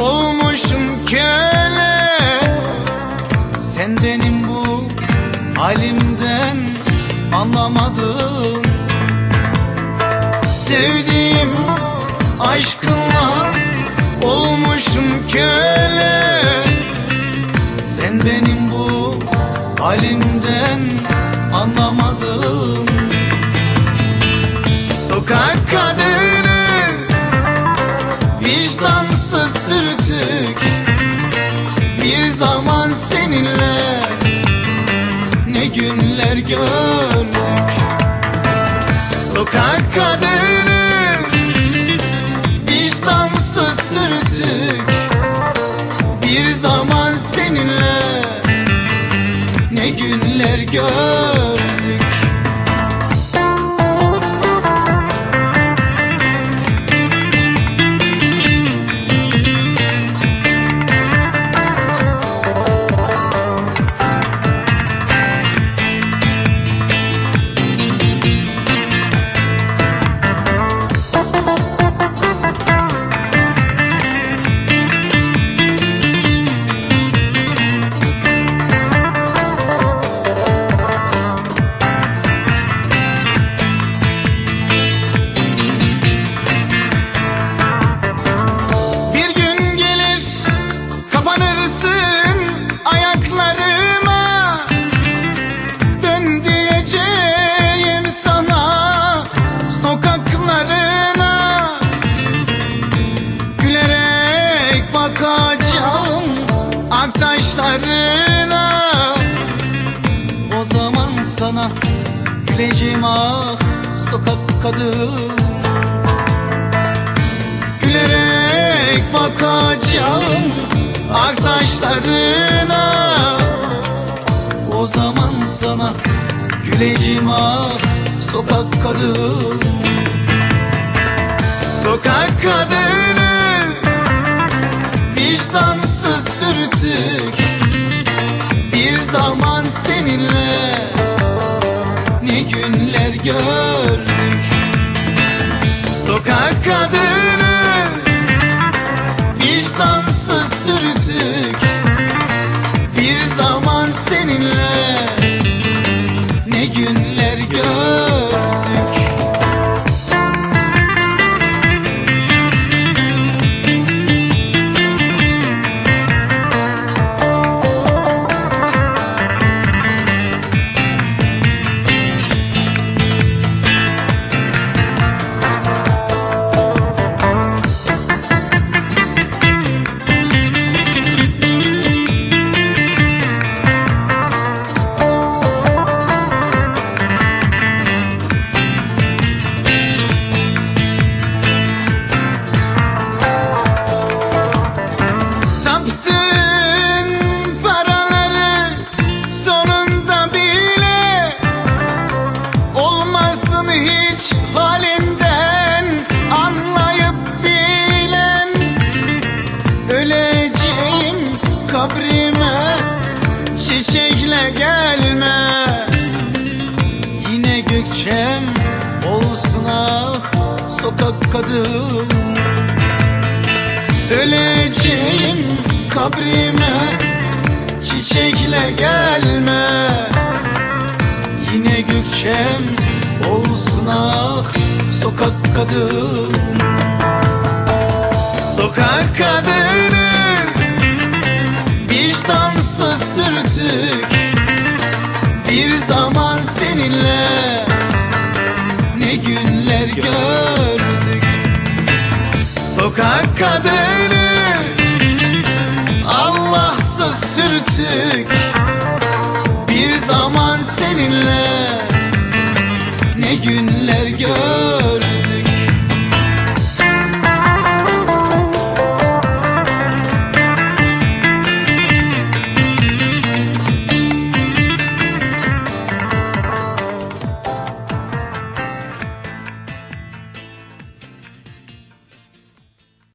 Olmuşum köle. Sendenim bu halimden anlamadın. Sevdiğim aşkınla olmuşum köle. Sen benim bu halimden anlamadın. Gördük. Sokak kadını bakacağım aktaşlarına O zaman sana güleceğim ah sokak kadın Gülerek bakacağım ak saçlarına O zaman sana güleceğim ah sokak kadın Sokak kadını vicdansız sürtük. Bir zaman seninle ne günler gördük. Sokak kadını vicdansız sürtük. Bir zaman seninle ne günler gördük Öleceğim kabrime çiçekle gelme. Yine gökçem olsun ah sokak kadın. Öleceğim kabrime çiçekle gelme. Yine gökçem olsun ah sokak kadın Sokak kadını vicdansız sürtük. Bir zaman seninle ne günler gördük. Sokak kadını Allahsız sürtük. Bir zaman seninle Ne günler gör